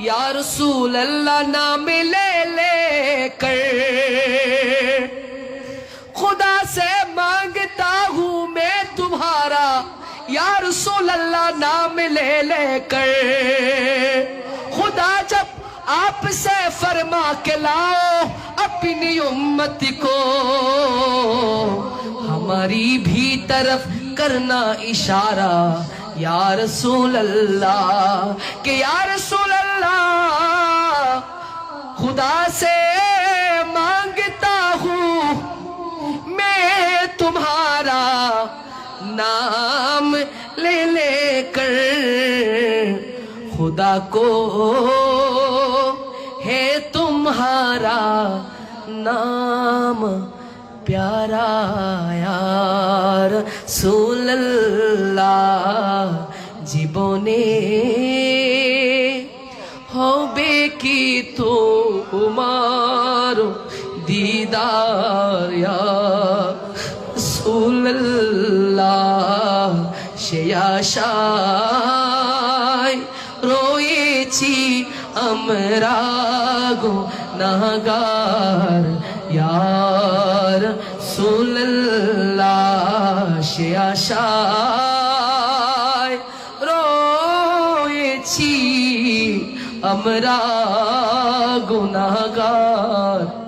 یا رسول اللہ نام لے لے کر۔ خدا سے مانگتا ہوں میں تمہارا۔ یا رسول اللہ نام لے لے کر۔ خدا جب آپ سے فرما کے لاؤ اپنی امت کو۔ ہماری بھی طرف کرنا اشارہ۔ یا رسول اللہ کہ یا رسول اللہ वाला। खुदा से माँगता हूँ मैं तुम्हारा नाम ले लेकर। खुदा को है तुम्हारा नाम प्यारा यार। सोल्ला जिबों ने হবে কি তোমার দিদার সুল্লাহ, সে আশায় রয়েছি আমরা গো নাগার ইয়ার। সুল্লাহ, সে রয়েছি আমরা গুনাগার।